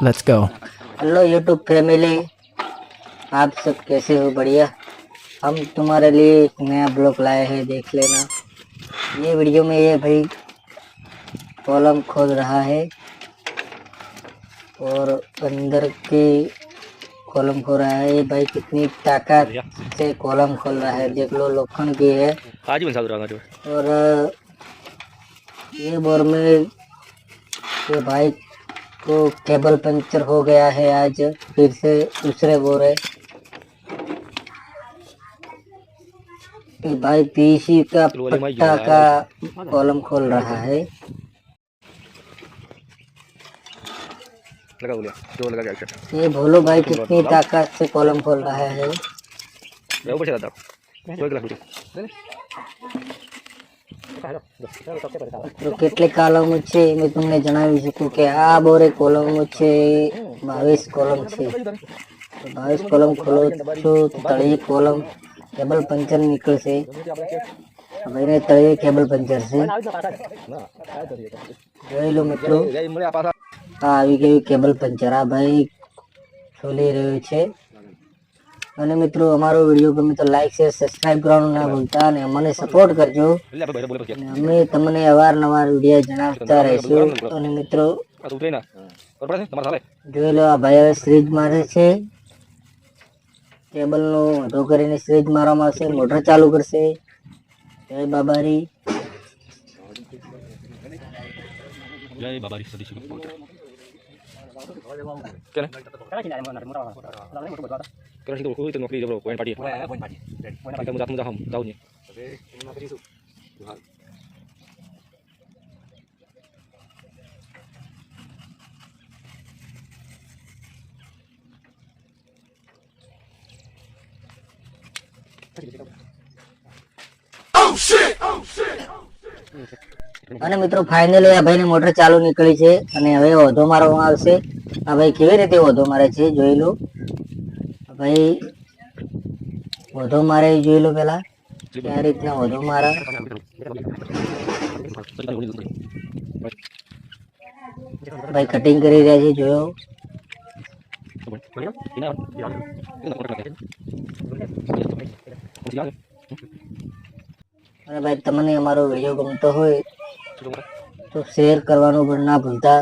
Let's go. Hello YouTube family आप सब कैसे हो? बढ़िया। हम तुम्हारे लिए एक नया ब्लॉग लाए हैं देख लेना। ये वीडियो में ये भाई कॉलम खोल रहा है और अंदर की कॉलम खोल रहा है। ये भाई कितनी ताकत से कॉलम खोल रहा है। देख लो लोखंड की है। और ये बोर में ये भाई को केबल पंचर हो गया है आज फिर से दूसरे बोर। भाई पीसी का पट्टा का कॉलम खोल रहा है। लगा लगा गया ये भोलो भाई कितनी ताकत से कॉलम खोल रहा है। ऊपर તો કેટલી કોલમો છે મેં તમને જણાવી શકું કે આ બોરે કોલમો છે, બાવીસ કોલમ છે. બાવીસ કોલમ ખોલો છો, તળિયે કોલમ કેબલ પંચર નીકળશે. ભાઈને તળિયે કેબલ પંચર છે. જોઈ લો મિત્રો, આ આવી ગયું કેબલ પંચર આ ભાઈ ખોલી રહ્યું છે. અને મિત્રો અમારો વીડિયો ગમે તો લાઈક શેર સબસ્ક્રાઇબ કરવાનું ના ભૂલતા અને મને સપોર્ટ કરજો. અમે તમને અવારનવાર વીડિયો જણાવતા રહીશું. અને મિત્રો જોઈ લો આ ભાઈ હવે સ્ટ્રીજ મારે છે. કેબલનો વધો કરીને સ્વિચ મારવામાં આવશે મોટર ચાલુ કરશે. જય બાબારી. જય બાબારી કેને કરાશી તો કોઈ તો નોકરી જબરો પોઈન્ટ પાડી પોઈન્ટ પાડી કામ જાત મુજા હમ જાઉં ને અને મિત્રો ફાઇનલી આ ભાઈની મોટર ચાલુ નીકળી છે અને હવે વધુ મારવામાં આવશે. આ ભાઈ, કેવી રીતે વધો મારે છે, જોઈ લો. ભાઈ, વધો મારે, જોઈ લો પેલા. કયા રીતના વધો મારા? ભાઈ કટિંગ કરી રહ્યા છે, જોયો. અને ભાઈ, તમને અમારો વીડિયો ગમતો હોય, તો શેર કરવાનું પણ ના ભૂલતા.